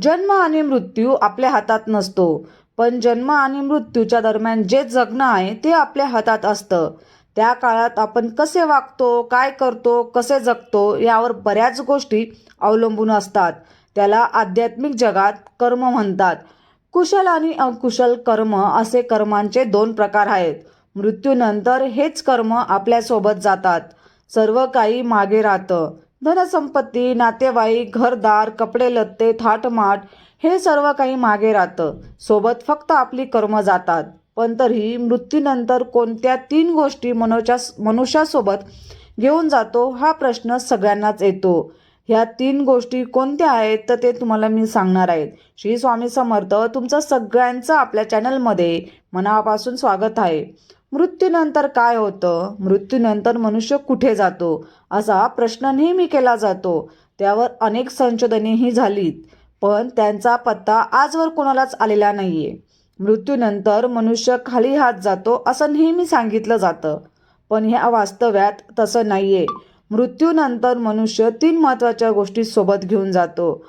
जन्म आणि मृत्यू आपल्या हातात नसतो पण जन्म आणि मृत्यूच्या दरम्यान जे जगणं आहे ते आपल्या हातात असतं. त्या काळात आपण कसे वागतो काय करतो कसे जगतो यावर बऱ्याच गोष्टी अवलंबून असतात. त्याला आध्यात्मिक जगात कर्म म्हणतात. कुशल आणि अकुशल कर्म असे कर्मांचे दोन प्रकार आहेत. मृत्यूनंतर हेच कर्म आपल्यासोबत जातात. सर्व काही मागे राहतं. धनसंपत्ती नातेवाईक घरदार कपडे लत्ते थाटमाट हे सर्व काही मागे राहतं. सोबत फक्त आपली कर्म जातात. पण तरीही मृत्यूनंतर कोणत्या तीन गोष्टी मनोच्या मनुष्यासोबत घेऊन जातो हा प्रश्न सगळ्यांनाच येतो. ह्या तीन गोष्टी कोणत्या आहेत तर ते तुम्हाला मी सांगणार आहेत श्री स्वामी समर्थ तुमचं सगळ्यांचं आपल्या चॅनलमध्ये मनापासून स्वागत आहे. मृत्यूनंतर काय होतं? मृत्यूनंतर मनुष्य कुठे जातो? असा प्रश्न नेहमी केला जातो. त्यावर अनेक संशोधनेही झालीत पण त्यांचा पत्ता आजवर कोणालाच आलेला नाहीये. मृत्यूनंतर मनुष्य खाली हात जातो असं नेहमी सांगितलं जातं. पण ह्या वास्तव्यात तसं नाहीये. मृत्यूनंतर मनुष्य तीन महत्त्वाच्या गोष्टी सोबत घेऊन जातो.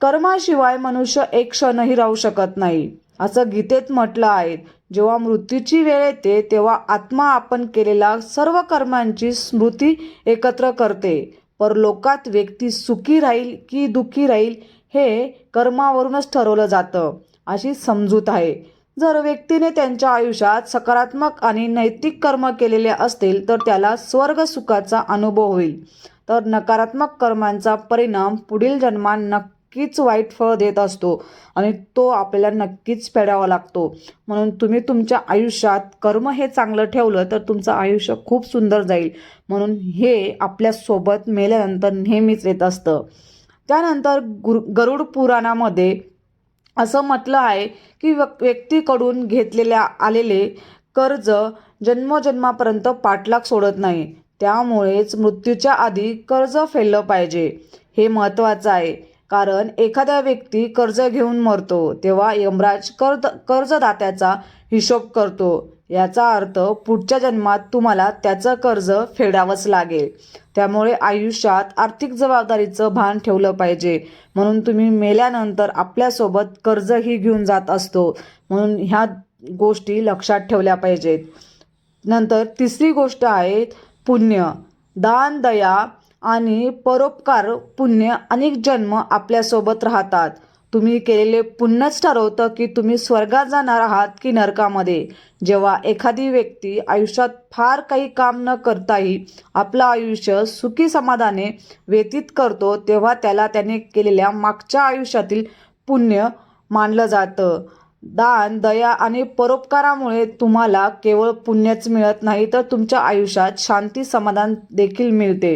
कर्माशिवाय मनुष्य एक क्षणही राहू शकत नाही. असं गीतेत म्हटलं आहे. जेव्हा मृत्यूची वेळ येते तेव्हा आत्मा आपण केलेल्या सर्व कर्मांची स्मृती एकत्र करते. परलोकात व्यक्ती सुखी राहील की दुःखी राहील हे कर्मावरूनच ठरवलं जातं अशी समजूत आहे. जर व्यक्तीने त्यांच्या आयुष्यात सकारात्मक आणि नैतिक कर्म केलेले असतील तर त्याला स्वर्ग सुखाचा अनुभव होईल. तर नकारात्मक कर्मांचा परिणाम पुढील जन्मात नक्कीच वाईट फळ देत असतो आणि तो आपल्याला नक्कीच फेडावा लागतो. म्हणून तुम्ही तुमच्या आयुष्यात कर्म हे चांगलं ठेवलं तर तुमचं आयुष्य खूप सुंदर जाईल. म्हणून हे आपल्यासोबत मेल्यानंतर नेहमीच येत असतं. त्यानंतर गुरु गरुड पुराणामध्ये असं म्हटलं आहे की व्यक्तीकडून घेतलेल्या आलेले कर्ज जन्मजन्मापर्यंत पाठलाग सोडत नाही. त्यामुळेच मृत्यूच्या आधी कर्ज फेडलं पाहिजे. हे महत्त्वाचं आहे. कारण एखादा व्यक्ती कर्ज घेऊन मरतो तेव्हा यमराज कर्ज कर्जदात्याचा हिशोब करतो. याचा अर्थ पुढच्या जन्मात तुम्हाला त्याचं कर्ज फेडावंच लागेल. त्यामुळे आयुष्यात आर्थिक जबाबदारीचं भान ठेवलं पाहिजे. म्हणून तुम्ही मेल्यानंतर आपल्यासोबत कर्जही घेऊन जात असतो. म्हणून ह्या गोष्टी लक्षात ठेवल्या पाहिजेत. नंतर तिसरी गोष्ट आहे पुण्य. दान दया आणि परोपकार पुण्य अनेक जन्म आपल्यासोबत राहतात. तुम्ही केलेले पुण्यच ठरवतं की तुम्ही स्वर्गात जाणार आहात की नरकामध्ये. जेव्हा एखादी व्यक्ती आयुष्यात फार काही काम न करताही आपलं आयुष्य सुखी समाधाने व्यतीत करतो तेव्हा त्याला त्याने केलेल्या मागच्या आयुष्यातील पुण्य मानलं जातं. दान दया आणि परोपकारामुळे तुम्हाला केवळ पुण्यच मिळत नाही तर तुमच्या आयुष्यात शांती समाधान देखील मिळते.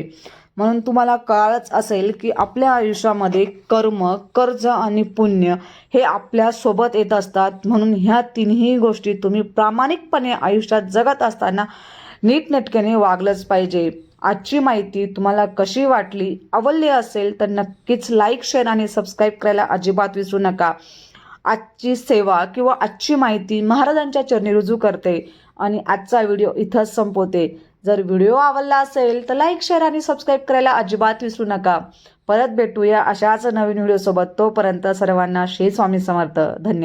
म्हणून तुम्हाला कळालंच असेल की आपल्या आयुष्यामध्ये कर्म कर्ज आणि पुण्य हे आपल्यासोबत येत असतात. म्हणून ह्या तिन्ही गोष्टी तुम्ही प्रामाणिकपणे आयुष्यात जगत असताना नीटनेटकेने वागलंच पाहिजे. आजची माहिती तुम्हाला कशी वाटली आवडली असेल तर नक्कीच लाईक शेअर आणि सबस्क्राईब करायला अजिबात विसरू नका. आजची सेवा किंवा आजची माहिती महाराजांच्या चरणी रुजू करते आणि आजचा व्हिडिओ इथंच संपवते. जर व्हिडिओ आवडला असेल तर लाईक शेअर आणि सबस्क्राईब करायला अजिबात विसरू नका. परत भेटूया अशाच नवीन व्हिडिओसोबत. तोपर्यंत सर्वांना श्री स्वामी समर्थ. धन्यवाद.